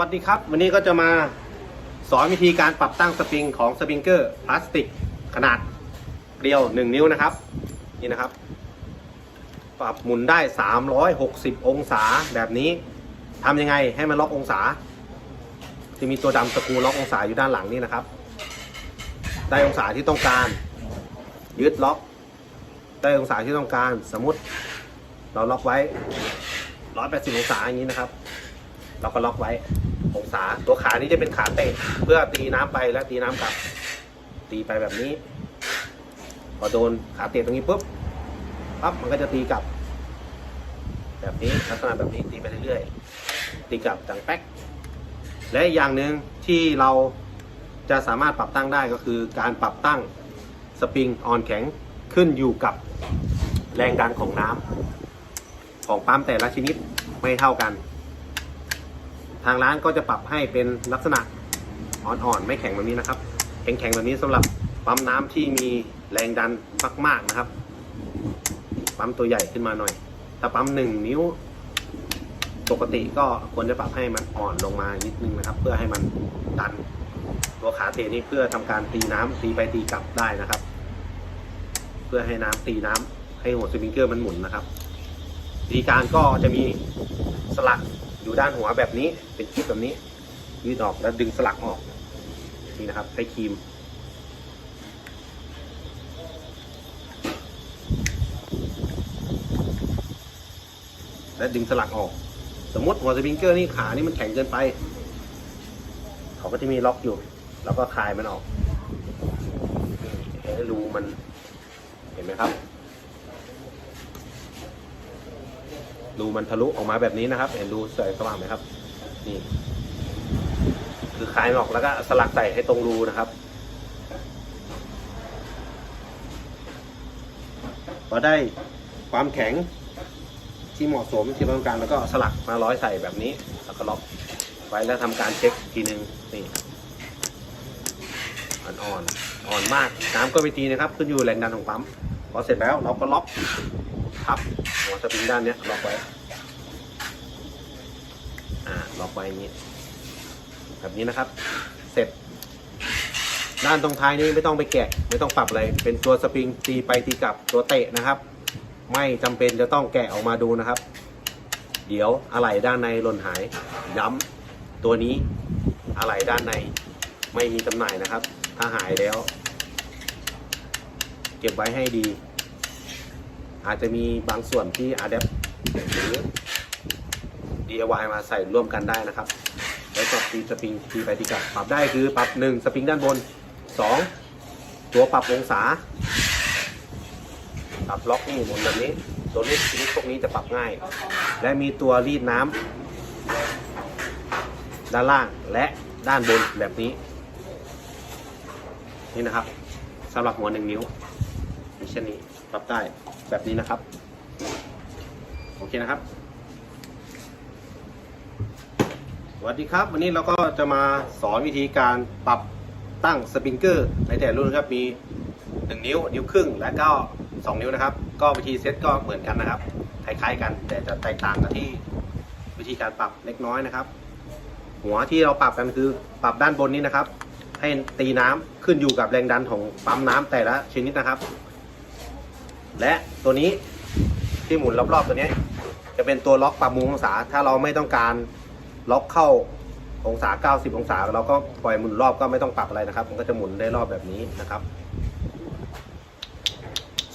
วัสดีครับ วันนี้ก็จะมาสอนวิธีการปรับตั้งสปริงของสปริงเกอร์พลาสติกขนาดเรียว 1 นิ้วนะครับ นี่นะครับ ปรับหมุนได้ 360 องศาแบบนี้ทำยังไงให้มันล็อกองศา จะมีตัวดำสกูล็อกองศาอยู่ด้านหลังนี่นะครับ ได้องศาที่ต้องการ ยึดล็อก ได้องศาที่ต้องการสมมติ เราล็อกไว้ 180 องศาอย่างนี้นะครับ เราก็ล็อกไว้องศาตัวขานี้จะเป็นขาเตะเพื่อตีน้ำไปและตีน้ำกลับ ตีไปแบบนี้ พอโดนขาเตะตรงนี้ปุ๊บปั๊บมันก็จะตีกลับ แบบนี้ลักษณะแบบนี้ตีไปเรื่อยๆตีกลับดังแป๊กและอีกอย่างหนึ่งที่เราจะสามารถปรับตั้งได้ก็คือการปรับตั้งสปริงออนแข็งขึ้นอยู่กับแรงดันของน้ำของปั๊มแต่ละชนิดไม่เท่ากัน ทางร้านก็จะปรับให้เป็นลักษณะอ่อนๆ ไม่แข็งแบบนี้นะครับ แข็งๆแบบนี้สำหรับปั๊มน้ำที่มีแรงดันมากๆนะครับ ปั๊มตัวใหญ่ขึ้นมาหน่อย ถ้าปั๊มหนึ่งนิ้ว ปกติก็ควรจะปรับให้มันอ่อนลงมานิดนึงนะครับ เพื่อให้มันดัน ตัวขาเตะนี่เพื่อทำการตีน้ำตีไปตีกลับได้นะครับ เพื่อให้น้ำตีน้ำให้หัวสปริงเกอร์มันหมุนนะครับวิธีการก็จะมีสลัก อยู่ด้านหัวแบบนี้เป็นคลิปแบบนี้ ยืดออกแล้วดึงสลักออกนี่นะครับ ใช้ครีม และดึงสลักออก สมมติหัวสปริงเกอร์นี่ขานี่มันแข็งเกินไป เขาก็จะมีล็อกอยู่ แล้วก็คลายมันออกเห็นรูมันเห็นไหมครับ รูมันทะลุออกมาแบบนี้นะครับ เห็นรูสวยสว่างไหมครับ นี่ คือคลายมันออกแล้วก็สลักใส่ให้ตรงรูนะครับพอได้ความแข็งที่เหมาะสมที่เราต้องการแล้วก็สลักมาร้อยใส่แบบนี้ แล้วก็ล็อกไว้แล้วทำการเช็คทีหนึ่งนี่อ่อนๆอ่อนมากน้ำก็ไม่ตีนะครับ ขึ้นอยู่แรงดันของปั๊มพอเสร็จแล้วเราก็ล็อกทับหัวสปริงด้านนี้ล็อกไว้ ล็อกไว้อย่างนี้ แบบนี้นะครับ เสร็จ ด้านตรงท้ายนี้ไม่ต้องไปแกะ ไม่ต้องปรับอะไร เป็นตัวสปริงตีไปตีกลับตัวเตะนะครับ ไม่จำเป็นจะต้องแกะออกมาดูนะครับ เดี๋ยวอะไหล่ด้านในหล่นหาย ย้ำตัวนี้อะไหล่ด้านในไม่มีจำหน่ายนะครับ ถ้าหายแล้ว เก็บไว้ให้ดี อาจจะมีบางส่วนที่อาเดปหรือ DIY มาใส่ร่วมกันได้นะครับแล้วก็ตีสปริงตีไปตีกลับปรับได้คือปรับหนึ่งสปริงด้านบนสองตัวปรับองศาปรับล็อกนี่หมุนแบบนี้ตัวนี้ชนิดพวกนี้จะปรับง่าย และมีตัวรีดน้ำด้านล่างและด้านบนแบบนี้ นี่นะครับสำหรับหัวหนึ่งนิ้วเช่นนี้ปรับได้แบบนี้นะครับ โอเคนะครับ ส วัสดีครับ วันนี้เราก็จะมาสอนวิธีการปรับตั้งสปริงเกอร์ ในแต่รุ่นครับมี 1 นิ้ว นิ้วครึ่งและก็ 2 นิ้วนะครับ ก็วิธีเซตก็เหมือนกันนะครับคล้ายๆกัน แต่จะแตกต่างกันที่วิธีการปรับเล็กน้อยนะครับ หัวที่เราปรับกันคือปรับด้านบนนี้นะครับ ให้ตีน้ำขึ้นอยู่กับแรงดันของปั๊มน้ำแต่ละชนิดนะครับ และตัวนี้ที่หมุนรอบๆตัวนี้ จะเป็นตัวล็อกปรับมุมองศาถ้าเราไม่ต้องการ ล็อกเข้าองศา 90 องศาเราก็ปล่อยหมุนรอบก็ไม่ต้องปรับอะไรนะครับ มันก็จะหมุนได้รอบแบบนี้นะครับ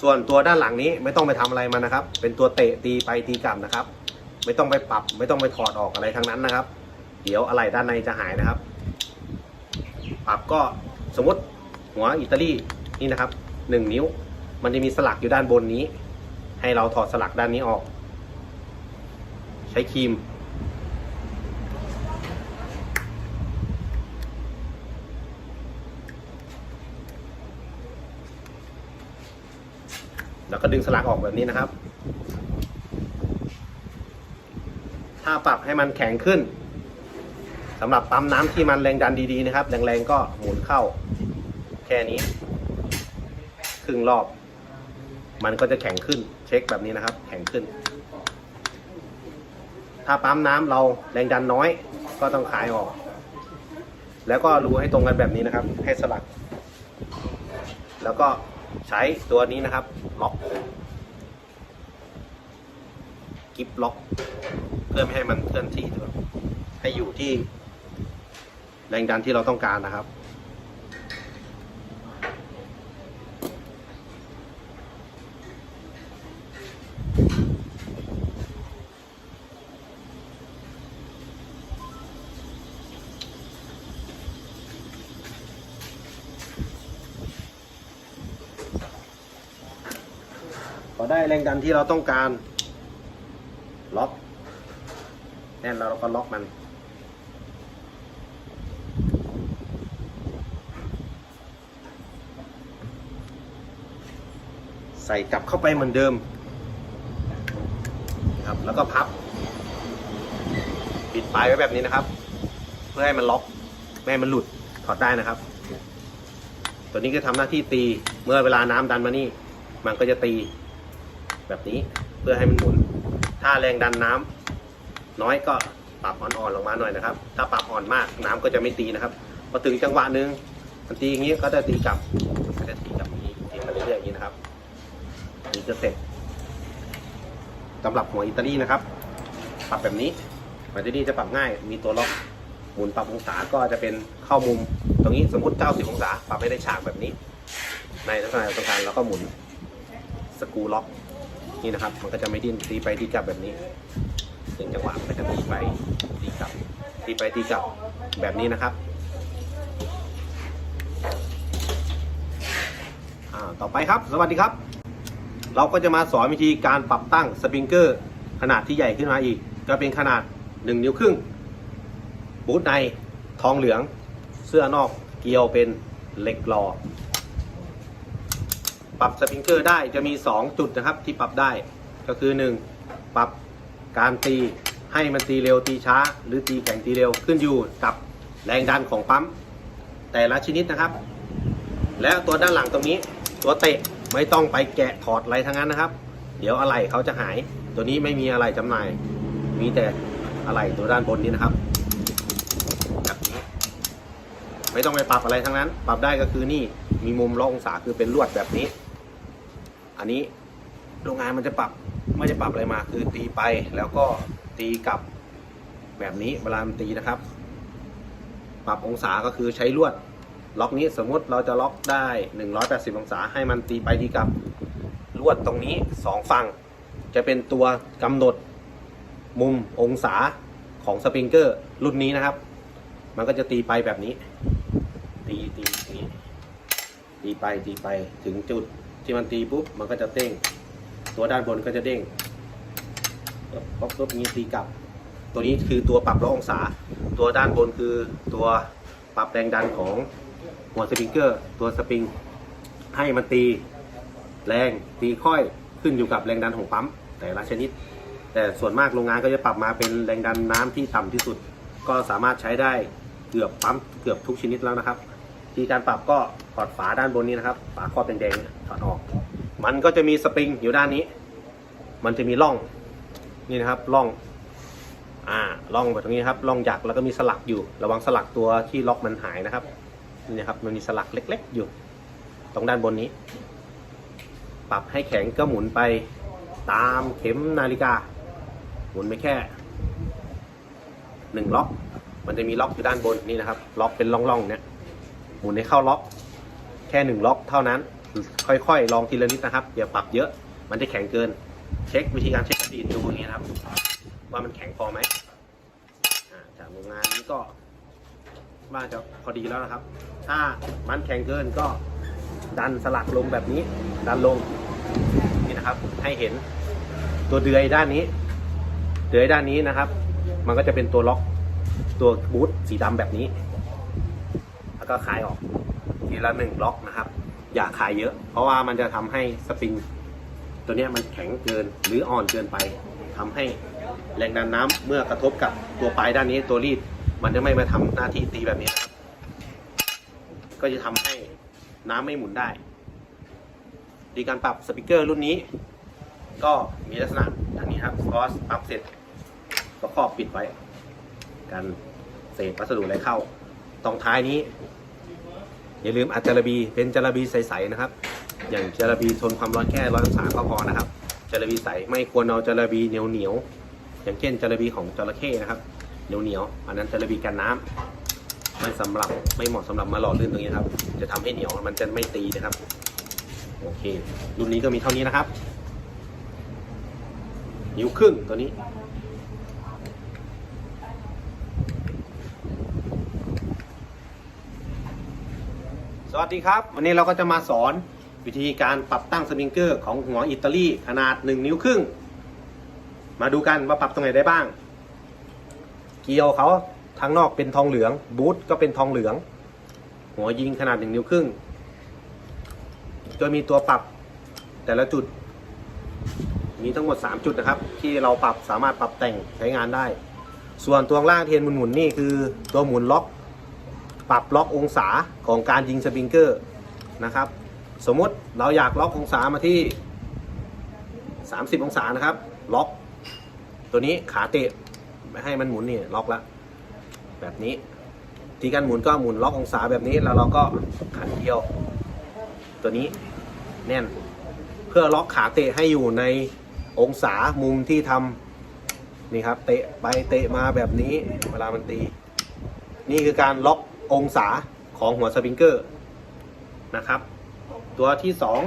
ส่วนตัวด้านหลังนี้ไม่ต้องไปทำอะไรมันนะครับ เป็นตัวเตะตีไปตีกลับนะครับ ไม่ต้องไปปรับ ไม่ต้องไปถอดออกอะไรทั้งนั้นนะครับ เดี๋ยวอะไรด้านในจะหายนะครับ ปรับก็สมมติหัวอิตาลีนี่นะครับหนึ่งนิ้ว มันจะมีสลักอยู่ด้านบนนี้ ให้เราถอดสลักด้านนี้ออก ใช้ครีม แล้วก็ดึงสลักออกแบบนี้นะครับ ถ้าปรับให้มันแข็งขึ้นสำหรับปั๊มน้ำที่มันแรงดันดีๆนะครับ แรงๆก็หมุนเข้า แค่นี้ ครึ่งรอบ มันก็จะแข็งขึ้น เช็คแบบนี้นะครับ แข็งขึ้น ถ้าปั๊มน้ำเราแรงดันน้อย ก็ต้องขายออก แล้วก็รูให้ตรงกันแบบนี้นะครับ ให้สลัก แล้วก็ ใช้ตัวนี้นะครับ ล็อกกิฟล็อก เพื่อไม่ให้มันเคลื่อนที่ตัวให้อยู่ที่แรงดันที่เราต้องการนะครับ ได้แรงดันที่เราต้องการ ล็อกแน่นแล้วเราก็ล็อกมัน ใส่กลับเข้าไปเหมือนเดิม ครับ แล้วก็พับ ปิดปลายไว้แบบนี้นะครับ เพื่อให้มันล็อกไม่ให้มันหลุด ถอดได้นะครับ ตัวนี้ก็ทำหน้าที่ตี เมื่อเวลาน้ำดันมานี่ มันก็จะตี แบบนี้เพื่อให้มันหมุน ถ้าแรงดันน้ำน้อยก็ปรับอ่อนๆลงมาหน่อยนะครับ ถ้าปรับอ่อนมากน้ำก็จะไม่ตีนะครับพอถึงจังหวะหนึ่งมันตีอย่างนี้ก็จะตีกลับก็จะตีกลับนี้ตีมาเรื่อยๆอย่างนี้นะครับนี่จะเสร็จสำหรับหัวอิตาลีนะครับ ปรับแบบนี้หัวอิตาลีจะปรับง่าย มีตัวล็อกหมุนปรับองศาก็จะเป็นเข้ามุม ตรงนี้สมมติ 90 องศา ปรับให้ได้ฉากแบบนี้ ในลักษณะต้องการแล้วก็หมุนสกูล็อก นี่นะครับ มันก็จะไม่ดิ้นตีไปตีกลับแบบนี้ถึงจังหวะมันก็จะตีไปตีกลับตีไปตีกลับแบบนี้นะครับต่อไปครับ สวัสดีครับ เราก็จะมาสอนวิธีการปรับตั้งสปริงเกอร์ ขนาดที่ใหญ่ขึ้นมาอีก ก็เป็นขนาด 1 นิ้วครึ่ง บูทในทองเหลือง เสื้อนอกเกลียวเป็นเหล็กหล่อ ปรับสปริงเกอร์ได้จะมี 2 จุดนะครับที่ปรับได้ ก็คือ 1. ปรับการตีให้มันตีเร็วตีช้า หรือตีแข็งตีเร็วขึ้นอยู่กับแรงดันของปั๊ม แต่ละชนิดนะครับ และตัวด้านหลังตรงนี้ ตัวเตะไม่ต้องไปแกะถอดอะไรทั้งนั้นนะครับ เดี๋ยวอะไรเขาจะหาย ตัวนี้ไม่มีอะไรจำหน่าย มีแต่อะไรตัวด้านบนนี้นะครับแบบนี้ไม่ต้องไปปรับอะไรทั้งนั้น ปรับได้ก็คือนี่มีมุมร้อยองศาคือเป็นลวดแบบนี้ อันนี้โรงงานมันจะปรับไม่จะปรับอะไรมา คือตีไปแล้วก็ตีกลับแบบนี้เวลามันตีนะครับ ปรับองศาก็คือใช้ลวด ล็อกนี้สมมติเราจะล็อกได้ 180 องศาให้มันตีไปตีกลับลวดตรงนี้สองฝั่ง จะเป็นตัวกำหนดมุมองศาของสปริงเกอร์รุ่นนี้นะครับ มันก็จะตีไปแบบนี้ ตีตีตีตีไปตีไปถึงจุด ที่มันตีปุ๊บมันก็จะเด้ง ตัวด้านบนก็จะเด้งปุ๊บปุ๊บปุ๊บนี้ตีกลับ ตัวนี้คือตัวปรับร้อยองศา ตัวด้านบนคือตัวปรับแรงดันของหัวสปริงเกอร์ ตัวสปริงให้มันตีแรงตีค่อยขึ้นอยู่กับแรงดันของปั๊มแต่ละชนิด แต่ส่วนมากโรงงานก็จะปรับมาเป็นแรงดันน้ำที่ต่ำที่สุด ก็สามารถใช้ได้เกือบปั๊มเกือบทุกชนิดแล้วนะครับ ทีการปรับก็ถอดฝาด้านบนนี้นะครับ ฝาครอบแดงๆถอดออก มันก็จะมีสปริงอยู่ด้านนี้ มันจะมีร่องนี่นะครับร่อง อ่าร่องแบบตรงนี้ครับร่องหยักแล้วก็มีสลักอยู่ ระวังสลักตัวที่ล็อกมันหายนะครับนี่นะครับมันมีสลักเล็ก ๆ อยู่ ตรงด้านบนนี้ ปรับให้แข็งก็หมุนไปตามเข็มนาฬิกา หมุนไปแค่หนึ่งล็อก มันจะมีล็อกอยู่ด้านบนนี่นะครับ ล็อกเป็นร่องๆเนี่ย หมุนให้เข้าล็อก แค่หนึ่งล็อกเท่านั้น ค่อยๆ ลองทีละนิดนะครับ อย่าปรับเยอะ มันจะแข็งเกิน เช็ควิธีการเช็คดีดดูอย่างนี้นะครับ ว่ามันแข็งพอไหมอ่าจากโรงงานนี้ก็ว่าจะพอดีแล้วนะครับ ถ้ามันแข็งเกินก็ดันสลักลงแบบนี้ ดันลงนี่นะครับ ให้เห็นตัวเดือยด้านนี้ เดือยด้านนี้นะครับ มันก็จะเป็นตัวล็อกตัวบูทสีดำแบบนี้ ก็คลายออกทีละหนึ่งล็อกนะครับ อย่าคลายเยอะ เพราะว่ามันจะทำให้สปริง ตัวนี้มันแข็งเกินหรืออ่อนเกินไปทำให้แรงดันน้ำเมื่อกระทบกับตัวปลายด้านนี้ตัวรีด มันจะไม่มาทำหน้าที่ตีแบบนี้นะครับ ก็จะทำให้น้ำไม่หมุนได้ดีการปรับสปีกเกอร์รุ่นนี้ ก็มีลักษณะอย่างนี้ครับพอปรับเสร็จก็ครอบปิดไว้ กันเศษวัสดุอะไรเข้า ตรงท้ายนี้ อย่าลืมอัดจาระบีเป็นจาระบีใสๆนะครับ อย่างจาระบีทนความร้อนแค่ร้อยองศาก็พอนะครับจาระบีใสไม่ควรเอาจาระบีเหนียวเหนียวๆอย่างเช่นจาระบีของจระเข้นะครับเหนียวเหนียวๆอันนั้นจาระบีกันน้ำไม่สำหรับไม่เหมาะสำหรับมาหล่อลื่นตรงนี้ครับ จะทำให้เหนียวมันจะไม่ตีนะครับ โอเค รุ่นนี้ก็มีเท่านี้นะครับ นิ้วครึ่งตัวนี้ สวัสดีครับ วันนี้เราก็จะมาสอนวิธีการปรับตั้งสปริงเกอร์ของหัวอิตาลีขนาด 1 นิ้วครึ่ง มาดูกันว่าปรับตรงไหนได้บ้าง เกลียวเขาทางนอกเป็นทองเหลืองบูทก็เป็นทองเหลือง หัวยิงขนาด 1 นิ้วครึ่งโดยมีตัวปรับแต่ละจุด มีทั้งหมด 3 จุดนะครับ ที่เราปรับสามารถปรับแต่งใช้งานได้ ส่วนตัวล่างเทียนหมุนๆนี่คือตัวหมุนล็อก ปรับล็อกองศาของการยิงสปริงเกอร์นะครับ สมมติเราอยากล็อกองศามาที่ 30 องศานะครับ ล็อก ตัวนี้ขาเตะไม่ให้มันหมุนนี่ล็อกละแบบนี้ที่การหมุนก็หมุนล็อกองศาแบบนี้แล้วเราก็ขันเดียว ตัวนี้แน่น เพื่อล็อกขาเตะให้อยู่ในองศามุมที่ทำนี่ครับเตะไปเตะมาแบบนี้เวลามันตี นี่คือการล็อก องศาของหัวสปริงเกอร์นะครับ ตัวที่สอง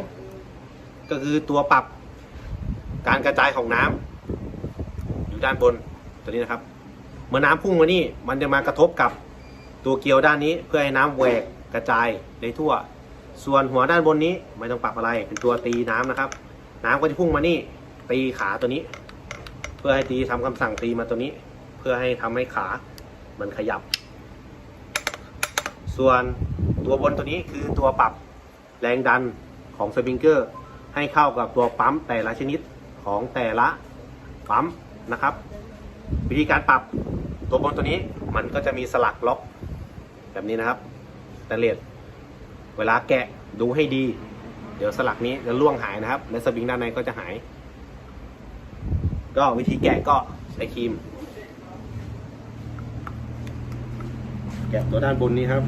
ก็คือตัวปรับการกระจายของน้ำอยู่ด้านบนตัวนี้นะครับ เมื่อน้ำพุ่งมานี่มันจะมากระทบกับตัวเกลียวด้านนี้เพื่อให้น้ำแหวกกระจายได้ทั่ว ส่วนหัวด้านบนนี้ไม่ต้องปรับอะไรเป็นตัวตีน้ำนะครับ น้ำก็จะพุ่งมานี่ตีขาตัวนี้ เพื่อให้ตีทำคำสั่งตีมาตัวนี้ เพื่อให้ทำให้ขามันขยับ ส่วนตัวบนตัวนี้คือตัวปรับแรงดันของสปริงเกอร์ ให้เข้ากับตัวปั๊มแต่ละชนิดของแต่ละปั๊มนะครับ วิธีการปรับตัวบนตัวนี้มันก็จะมีสลักล็อกแบบนี้นะครับแต่เลดเวลาแกะดูให้ดี เดี๋ยวสลักนี้จะล่วงหายนะครับ และสปริงด้านในก็จะหาย ก็วิธีแกะก็ใช้ครีม แกะตัวด้านบนนี้ครับ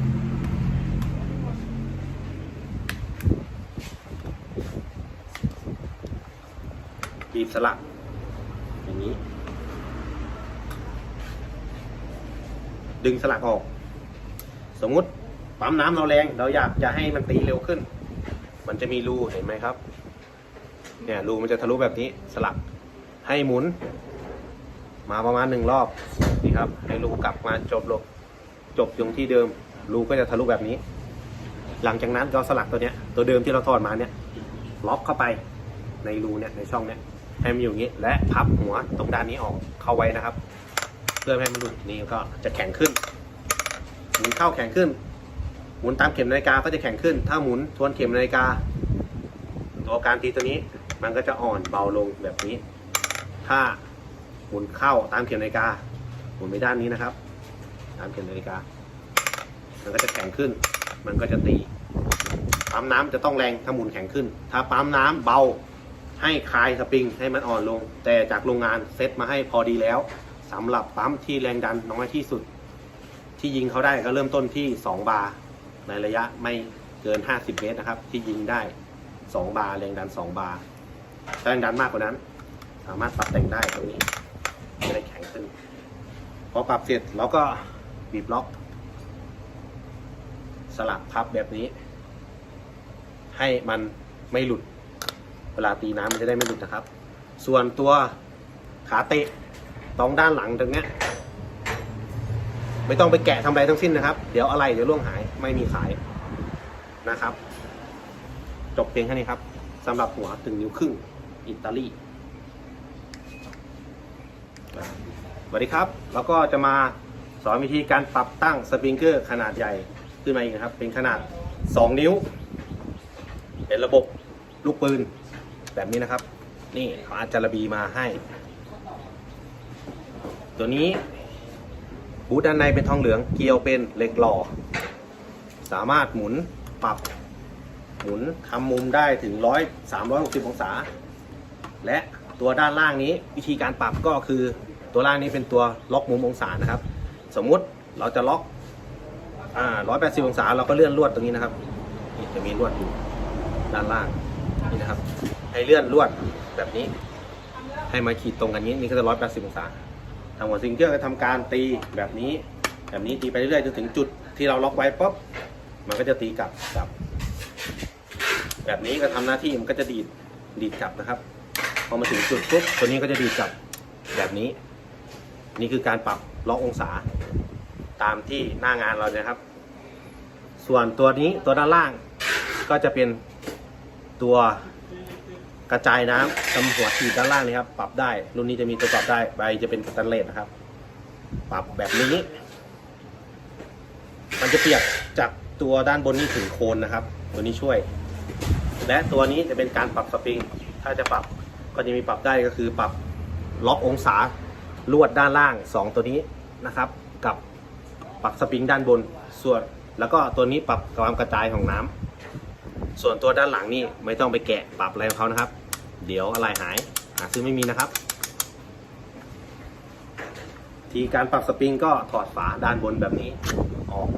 บีบสลัก อย่างนี้ ดึงสลักออก สมมุติปั๊มน้ำเราแรง เราอยากจะให้มันตีเร็วขึ้น มันจะมีรูเห็นไหมครับ เนี่ยรูมันจะทะลุแบบนี้สลัก ให้หมุน มาประมาณหนึ่งรอบนี่ครับ ให้รูกลับมาจบลงจบตรงที่เดิม รูก็จะทะลุแบบนี้ หลังจากนั้นก็สลักตัวเนี้ย ตัวเดิมที่เราถอดมาเนี่ยล็อกเข้าไปในรูเนี่ยในช่องเนี้ย ให้มันอยู่อย่างนี้ และพับหัวตรงด้านนี้ออกเข้าไว้นะครับ เพื่อให้มันหลุดนี่ก็จะแข็งขึ้นหมุนเข้าแข็งขึ้น หมุนตามเข็มนาฬิกาก็จะแข็งขึ้น ถ้าหมุนทวนเข็มนาฬิกาตัวการตีตัวนี้มันก็จะอ่อนเบาลงแบบนี้ ถ้าหมุนเข้าตามเข็มนาฬิกา หมุนไปด้านนี้นะครับ ตามเข็มนาฬิกา มันก็จะแข็งขึ้น มันก็จะตี ปั๊มน้ำจะต้องแรงถ้าหมุนแข็งขึ้น ถ้าปั๊มน้ำเบา ให้คลายสปริงให้มันอ่อนลง แต่จากโรงงานเซตมาให้พอดีแล้วสำหรับปั๊มที่แรงดันน้อยที่สุด ที่ยิงเขาได้ก็เริ่มต้นที่ 2 บาร์ในระยะไม่เกิน 50 เมตรนะครับ ที่ยิงได้ 2 บาร์แรงดัน 2 บาร์ถ้าแรงดันมากกว่านั้น สามารถปรับแต่งได้ตรงนี้จะได้แข็งขึ้น พอปรับเสร็จเราก็บีบล็อก สลักพับแบบนี้ ให้มันไม่หลุด เวลาตีน้ำมันจะได้ไม่หลุดนะครับ ส่วนตัวขาเตะตรงด้านหลังตรงเนี้ยไม่ต้องไปแกะทำอะไรทั้งสิ้นนะครับ เดี๋ยวอะไรเดี๋ยวล่วงหายไม่มีขายนะครับ จบเพียงแค่นี้ครับสำหรับหัวถึงนิ้วครึ่งอิตาลีสวัสดีครับ แล้วก็จะมาสอนวิธีการปรับตั้งสปริงเกอร์ขนาดใหญ่ขึ้นมาอีกนะครับ เป็นขนาด 2 นิ้ว เป็นระบบลูกปืน แบบนี้นะครับ นี่เขาอาจจะระบีมาให้ ตัวนี้บูทด้านในเป็นทองเหลืองเกลียวเป็นเหล็กหล่อ สามารถหมุนปรับ หมุนทำมุมได้ถึงร้อยสามร้อยหกสิบองศา และตัวด้านล่างนี้วิธีการปรับก็คือตัวล่างนี้เป็นตัวล็อกมุมองศานะครับ สมมุติเราจะล็อกร้อ่า180องศาเราก็เลื่อนลวดตรงนี้นะครับจะมีลวดอยู่ด้านล่าง ให้เลื่อนลวดแบบนี้ ให้มาขีดตรงกันนี้นี่ก็จะ180องศาทางหัวซิงเกิลก็ทำการตีแบบนี้ แบบนี้ตีไปเรื่อยๆจนถึงจุดที่เราล็อกไว้ปุ๊บมันก็จะตีกลับกลับ แบบนี้ก็ทำหน้าที่มันก็จะดีดดีดกลับนะครับพอมาถึงจุดปุ๊บตัวนี้ก็จะดีดกลับแบบนี้ นี่คือการปรับล็อกองศา ตามที่หน้างานเราเลยครับ ส่วนตัวนี้ตัวด้านล่างก็จะเป็นตัว กระจายน้ำตำหัวฉีดด้านล่างนี่ครับ ปรับได้ รุ่นนี้จะมีตัวปรับได้ ใบจะเป็นสแตนเลสนะครับ ปรับแบบนี้ มันจะเปียกจากตัวด้านบนนี้ถึงโคนนะครับ ตัวนี้ช่วย และตัวนี้จะเป็นการปรับสปริง ถ้าจะปรับก็จะมีปรับได้ก็คือปรับล็อกองศาลวดด้านล่าง 2 ตัวนี้นะครับ กับปรับสปริงด้านบนส่วน แล้วก็ตัวนี้ปรับความกระจายของน้ำ ส่วนตัวด้านหลังนี่ไม่ต้องไปแกะปรับอะไรของเขานะครับ เดี๋ยวอะไรหายหาซื้อไม่มีนะครับ ทีการปรับสปริงก็ถอดฝาด้านบนแบบนี้ออก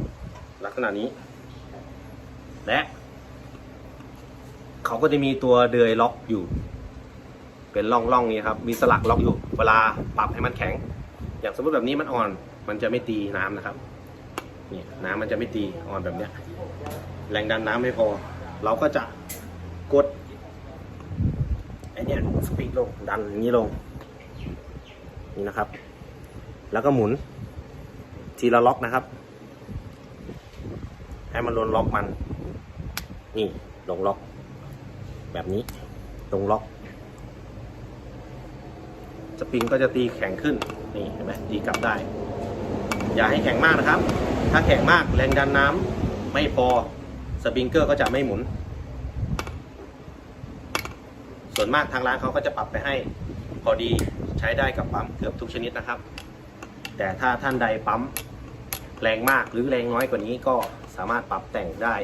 ลักษณะนี้ และเขาก็จะมีตัวเดือยล็อกอยู่ เป็นร่องร่องๆนี้ครับ มีสลักล็อกอยู่ เวลาปรับให้มันแข็ง อย่างสมมติแบบนี้มันอ่อน มันจะไม่ตีน้ำนะครับนี่น้ำมันจะไม่ตีอ่อนแบบเนี้ย แรงดันน้ำไม่พอ เราก็จะกดไอเนี้ยสปริงลงดันอย่างนี้ลงนี่นะครับ แล้วก็หมุน ทีละล็อกนะครับ ให้มันลนล็อกมัน นี่ลงล็อก แบบนี้ตรงล็อกสปริงก็จะตีแข็งขึ้นนี่เห็นไหมตีกลับได้ อย่าให้แข็งมากนะครับ ถ้าแข็งมากแรงดันน้ำไม่พอสปริงเกอร์ก็จะไม่หมุน ส่วนมากทางร้านเขาก็จะปรับไปให้พอดีใช้ได้กับปั๊มเกือบทุกชนิดนะครับ แต่ถ้าท่านใดปั๊มแรงมากหรือแรงน้อยกว่านี้ก็สามารถปรับแต่งได้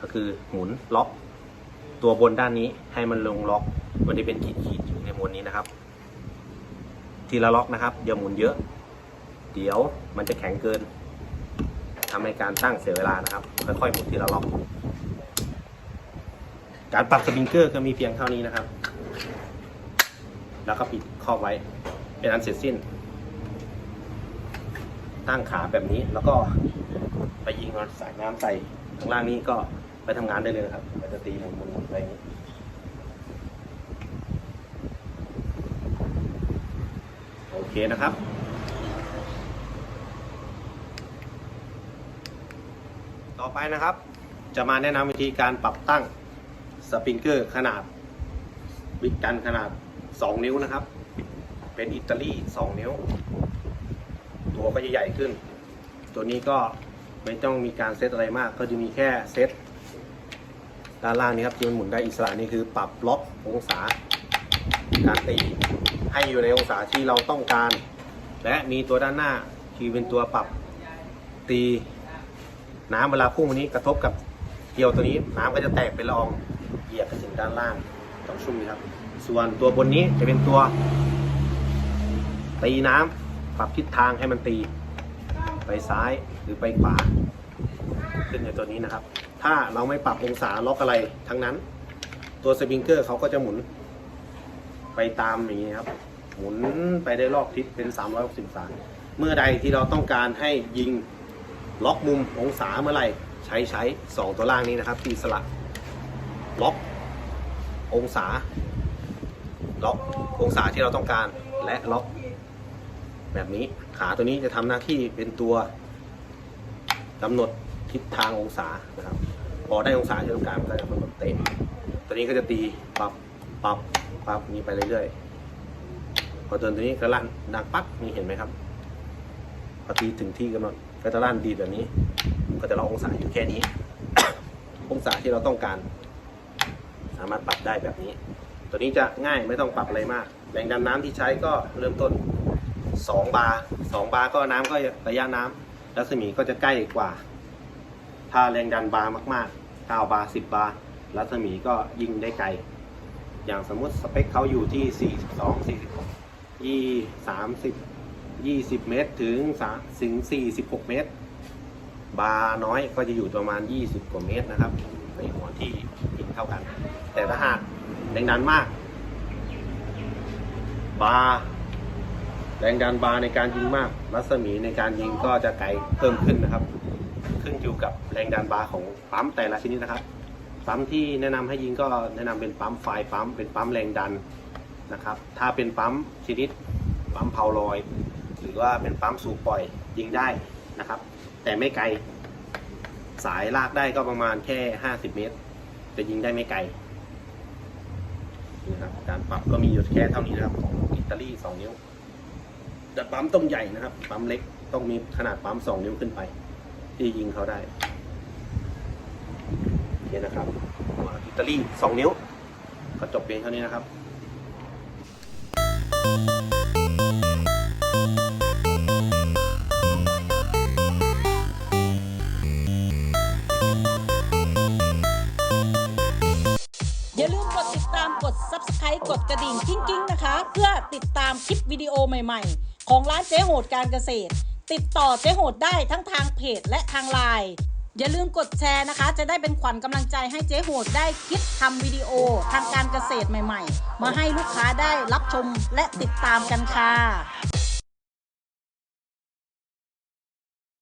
ก็คือหมุนล็อก ตัวบนด้านนี้ให้มันลงล็อกมันจะเป็นขีดๆอยู่ในมวลนี้นะครับ ทีละล็อกนะครับอย่าหมุนเยอะ เดี๋ยวมันจะแข็งเกินทำให้การตั้งเสียเวลานะครับค่อยๆหมุนทีละล็อก การปรับสปริงเกอร์ก็มีเพียงเท่านี้นะครับ แล้วก็ปิดครอบไว้ เป็นอันเสร็จสิ้น ตั้งขาแบบนี้แล้วก็ไปยิงสายน้ำใส่ข้างล่างนี้ก็ไปทำงานได้เลยนะครับมันจะตีหมุนๆอะไรอย่างนี้โอเคนะครับต่อไปนะครับ จะมาแนะนำวิธีการปรับตั้งสปริงเกอร์ขนาดวิกกันขนาด 2 นิ้วนะครับ เป็นอิตาลี2 นิ้ว ตัวก็จะใหญ่ขึ้น ตัวนี้ก็ไม่ต้องมีการเซตอะไรมาก ก็จะมีแค่เซตด้านล่างนี้ครับที่มันหมุนได้อิสระนี่คือปรับล็อกองศา การตีให้อยู่ในองศาที่เราต้องการ และมีตัวด้านหน้าที่เป็นตัวปรับตีน้ำเวลาพุ่งวันนี้กระทบกับเกลียวตัวนี้น้ำก็จะแตกเป็นละอองเหยียบไปถึงด้านล่างต้องชุ่มนะครับ ส่วนตัวบนนี้จะเป็นตัว ตีน้ำปรับทิศทางให้มันตี ไปซ้ายหรือไปขวาขึ้นในตัวนี้นะครับ ถ้าเราไม่ปรับองศาล็อกอะไรทั้งนั้น ตัวสปริงเกอร์เขาก็จะหมุน ไปตามอย่างนี้ครับ หมุนไปได้รอบทิศเป็น 360องศาเมื่อใดที่เราต้องการให้ยิงล็อกมุมองศาเมื่อไหร่ใช้ใช้ 2 ตัวล่างนี้นะครับ ตีสลักล็อกองศา ล็อกองศาที่เราต้องการและล็อก แบบนี้ขาตัวนี้จะทำหน้าที่เป็นตัวกำหนดทิศทางองศานะครับ พอได้องศาที่ต้องการมันก็จะกำหนดเตะตัวนี้ก็จะตีปรับปรับปรับนี้ไปเรื่อยๆพอจนตัวนี้ก็ลั่นดังปั๊บนี่เห็นไหมครับพอตีถึงที่กำหนดก็จะลั่นดีแบบนี้ ก็จะล็อกองศาอยู่แค่นี้ องศาที่เราต้องการ สามารถปรับได้แบบนี้ ตัวนี้จะง่ายไม่ต้องปรับอะไรมาก แรงดันน้ำที่ใช้ก็เริ่มต้น 2 บาร์2บาร์ก็น้ำก็ระยะน้ำรัศมีก็จะใกล้กว่า ถ้าแรงดันบาร์มากๆ9บาร์10 บาร์รัศมีก็ยิงได้ไกล อย่างสมมุติสเปคเขาอยู่ที่ 42 46ยี่30 20 เมตรถึง3ถึง 46 เมตร บาร์น้อยก็จะอยู่ประมาณ 20 กว่าเมตรนะครับในหัวที่ยิงเท่ากัน แต่ถ้าหาก แรงดันมาก บาร์แรงดันบาร์ในการยิงมาก รัศมีในการยิงก็จะไกลเพิ่มขึ้นนะครับ ขึ้นอยู่กับแรงดันบาร์ของปั๊มแต่ละชนิดนะครับ ปั๊มที่แนะนำให้ยิงก็แนะนำเป็นปั๊มไฟปั๊มเป็นปั๊มแรงดันนะครับ ถ้าเป็นปั๊มชนิดปั๊มเพาลอย หรือว่าเป็นปั๊มสูบปล่อยยิงได้นะครับ แต่ไม่ไกล สายลากได้ก็ประมาณแค่ 50 เมตร จะยิงได้ไม่ไกล นี่นะครับการปรับก็มีอยู่แค่เท่านี้นะครับของอิตาลี2นิ้วแต่ปั๊มต้องใหญ่นะครับปั๊มเล็กต้องมีขนาดปั๊ม2นิ้วขึ้นไป ที่ยิงเขาได้นี่นะครับอิตาลี2นิ้วก็จบเพียงเท่านี้นะครับอย่ กดกระดิ่งกิ้งๆนะคะ เพื่อติดตามคลิปวิดีโอใหม่ๆ ของร้านเจ๊โหดการเกษตร ติดต่อเจ๊โหดได้ทั้งทางเพจและทางไลน์อย่าลืมกดแชร์นะคะ จะได้เป็นขวัญกำลังใจให้เจ๊โหดได้คิดทำวิดีโอทางการเกษตรใหม่ ๆ มาให้ลูกค้าได้รับชมและติดตามกันค่ะ